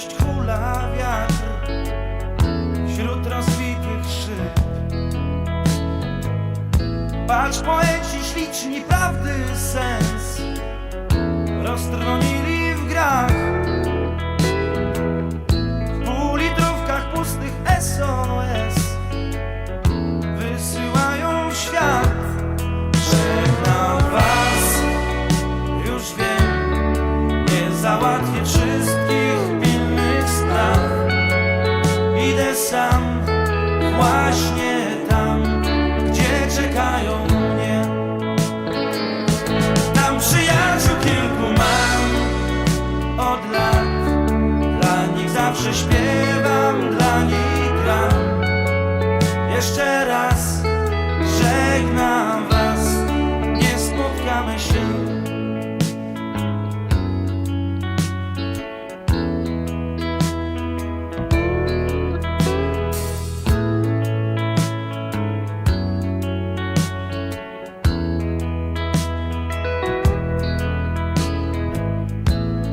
miłość hula wiatr wśród rozbitych szyb. Patrz poeci śliczni prawdy sens Jeszcze raz. Żegnam was Nie spotkamy się.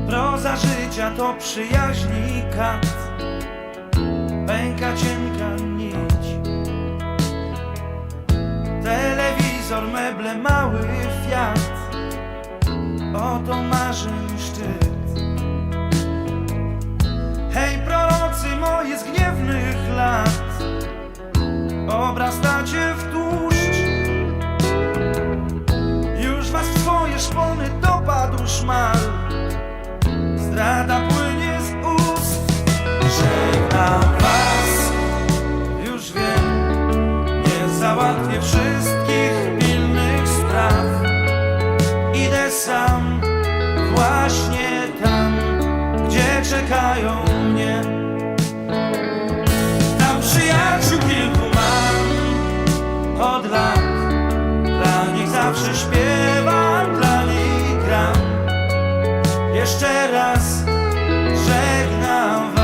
Proza życia to przyjaźni kat. Pęka cienka meble, mały fiat. Oto marzeń szczyt. Hej prorocy moi z gniewnych lat. Obrastacie w tłuszcz. Już was w swoje szpony dopadł szmal. Zdrada płynie z ust. Żegnam was właśnie tam, gdzie czekają mnie. Tam przyjaciół kilku mam od lat, dla nich zawsze śpiewam, dla nich gram. Jeszcze raz żegnam